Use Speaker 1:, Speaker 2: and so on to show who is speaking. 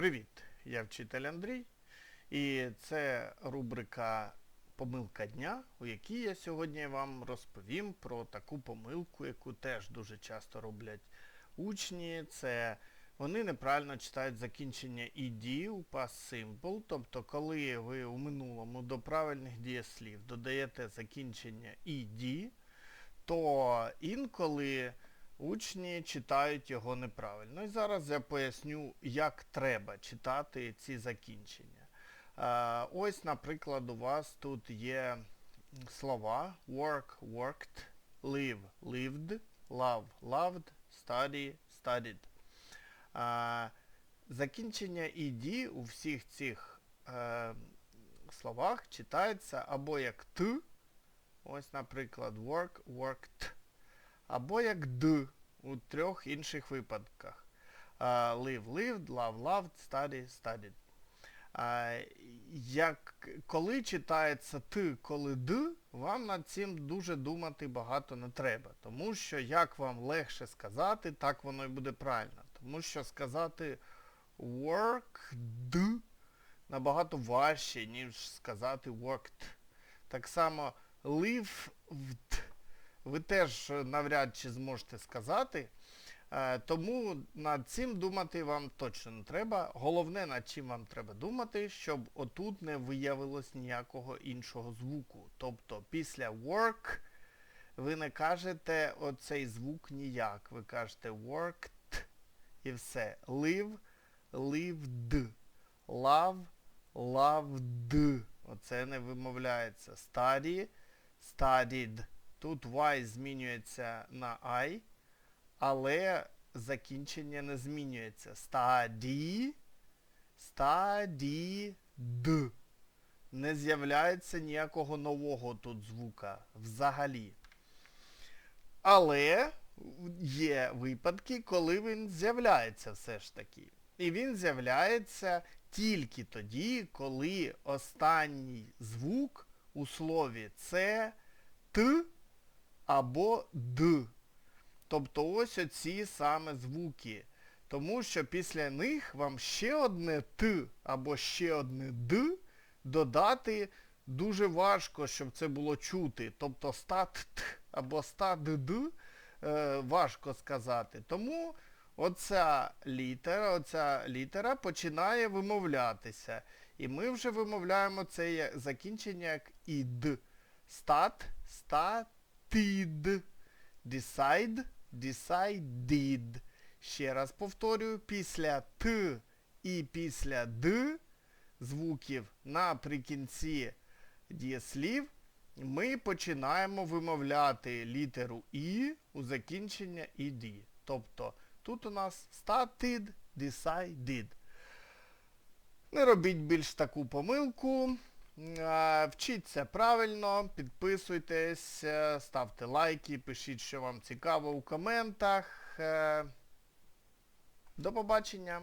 Speaker 1: Привіт! Я вчитель Андрій. І це рубрика Помилка дня, у якій я сьогодні вам розповім про таку помилку, яку теж дуже часто роблять учні. Це вони неправильно читають закінчення ed у past simple. Тобто, коли ви у минулому до правильних дієслів додаєте закінчення ed, то інколи учні читають його неправильно. І зараз я поясню, як треба читати ці закінчення. Е, Ось, наприклад, у вас тут є слова work, worked, live, lived, love, loved, study, studied. Е, Закінчення ed у всіх цих е, словах читається або як т, ось, наприклад, work, worked, або як д у трьох інших випадках. А, live, lived, love, loved, study, studied. Як, коли читається т, коли д, вам над цим дуже думати багато не треба. Тому що як вам легше сказати, так воно і буде правильно. Тому що сказати worked набагато важче, ніж сказати worked. Так само lived ви теж навряд чи зможете сказати. Е, Тому над цим думати вам точно не треба. Головне, над чим вам треба думати, щоб отут не виявилось ніякого іншого звуку. Тобто після work ви не кажете оцей звук ніяк. Ви кажете worked і все. Live, lived. Love, loved. Оце не вимовляється. Study, studied. Тут Y змінюється на I, але закінчення не змінюється. Study, studied. Не з'являється ніякого нового тут звука взагалі. Але є випадки, коли він з'являється все ж таки. І він з'являється тільки тоді, коли останній звук у слові це Т або Д. Тобто ось оці саме звуки. Тому що після них вам ще одне Т або ще одне Д додати дуже важко, щоб це було чути. Тобто стат Т або стат Д е, важко сказати. Тому оця літера, оця літера починає вимовлятися. І ми вже вимовляємо це закінчення як ід. Стат, статід. Decide, decided. Ще раз повторюю, після Т і після Д звуків наприкінці дієслів ми починаємо вимовляти літеру І у закінчення ід. Тобто тут у нас started, decided. Не робіть більш таку помилку. Вчіться правильно, підписуйтесь, е, ставте лайки, пишіть, що вам цікаво у коментах. Е, До побачення!